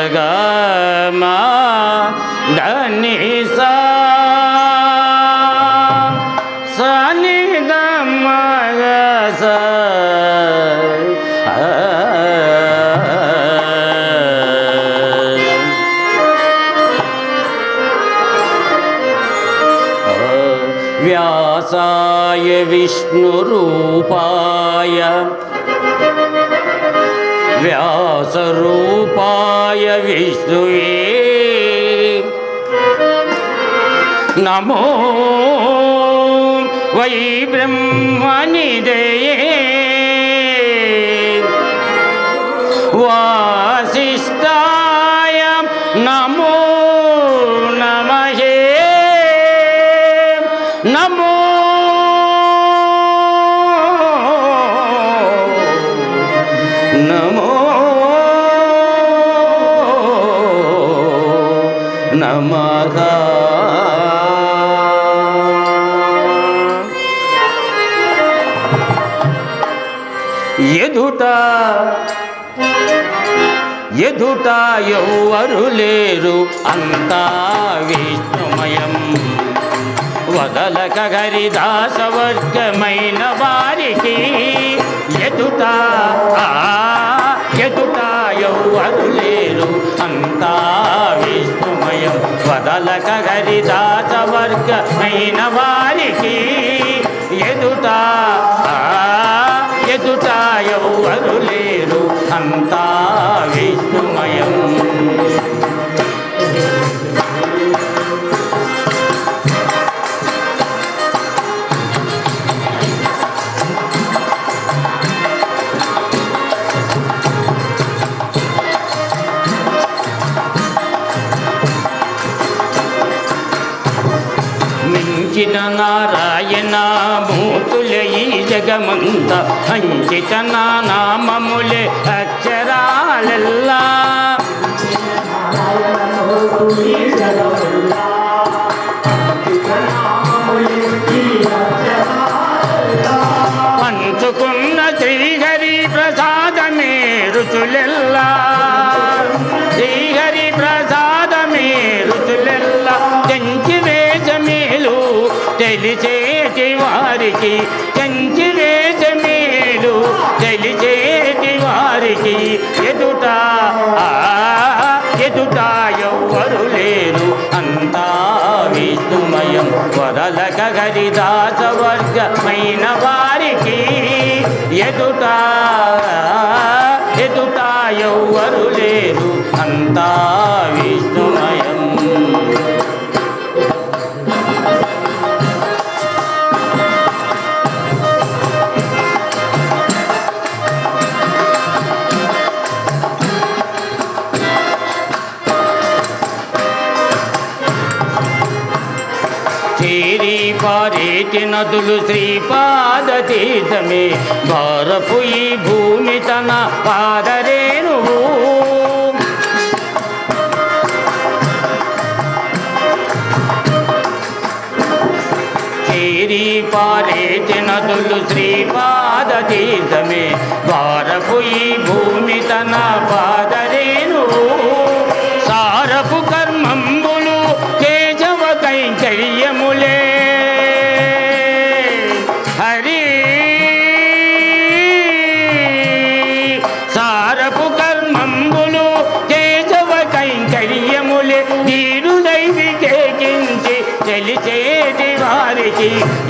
సగమా ధని సా సని గమగ స వ్యాసాయ విష్ణురూపాయ వ్యాసరూపాయ విష్ణువే. నమో వై బ్రహ్మనిదయే ఎదుట ఎదుట ఎవ్వరు లేరు అంతా విష్ణుమయం. వదలక హరిదాసవర్గమైన వారికి ఎదుట ఎదుట ఎవ్వరు లేరు అంతా విష్ణుమయం. వదలక హరిదాసవర్గమైన వారికి అంతా విష్ణుమయం మించిన నారాయణ మూతులే జగమంత అంకిత నామములే అక్షరాలెల్లా. పంచుకున్న శ్రీహరి ప్రసాదమే రుచులెల్లా. శ్రీహరి ప్రసాదమే రుచులెల్లా. చెంచి వేషమేలు తెలిసేటి వారికి చెంచి వేషమేలు తెలిసేటి వారికి. ఎదుట ఎదుట ఎవ్వరు లేరు. అంతా విష్ణుమయం. వదలక హరిదాస వారికి. ఎదుట ఎదుట ఎవ్వరు లేరు. అంతా విష్ణుమయం. పారేటి నదులు శ్రీపాద తీర్థమే. భారపు ఈ భూమి తన పాదరేణువు చేరి పారేటి నదులు శ్రీపాద తీర్థమే. భారపు ఈ భూమి తన పాదరే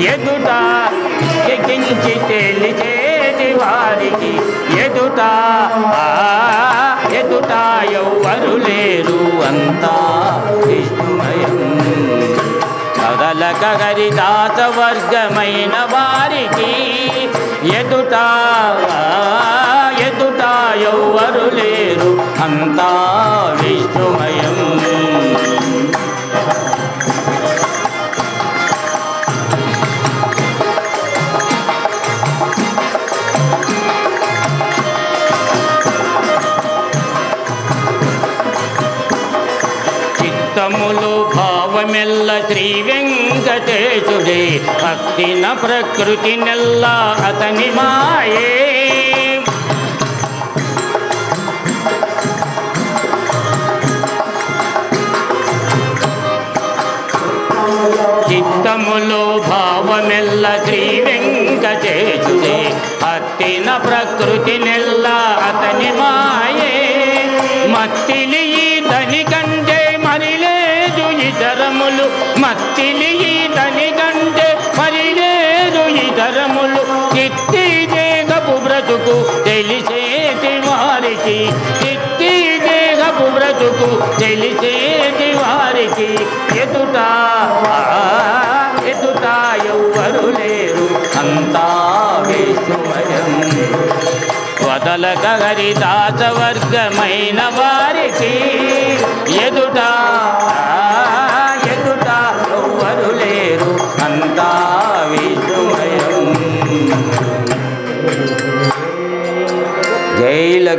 ఎదుట ఎగించి తెలిచేది వారికి ఎదుట ఎదుట ఎవ్వరు లేరు అంతా విష్ణుమయం కదలక హరిదాస వర్గమైన వారికి ఎదుట ఎదుట ఎవ్వరు లేరు అంతా లోకమెల్ల శ్రీ వెంకటేశుడే భక్తిన ప్రకృతి నెల్ల అతని మాయే. చిత్తములో భావమెల్ల శ్రీ వెంకటేశుడే భక్తిన ప్రకృతి నెల్ల అతని మాయ. ఇతరములు మత్తిలి ఈతని కంటే మరి లేదు ఇతరములు చిత్తి దేహపు బ్రతుకు తెలిసేటి వారికి. చిత్తి దేహపు బ్రతుకు తెలిసేటి వారికి. ఎదుట ఎదుట ఎవ్వరు లేరు. అంతా విష్ణుమయం వదలక హరిదాస వర్గమైన వారికి. ఎదుట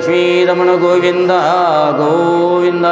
జై లక్ష్మీ రమణ గోవింద గోవింద.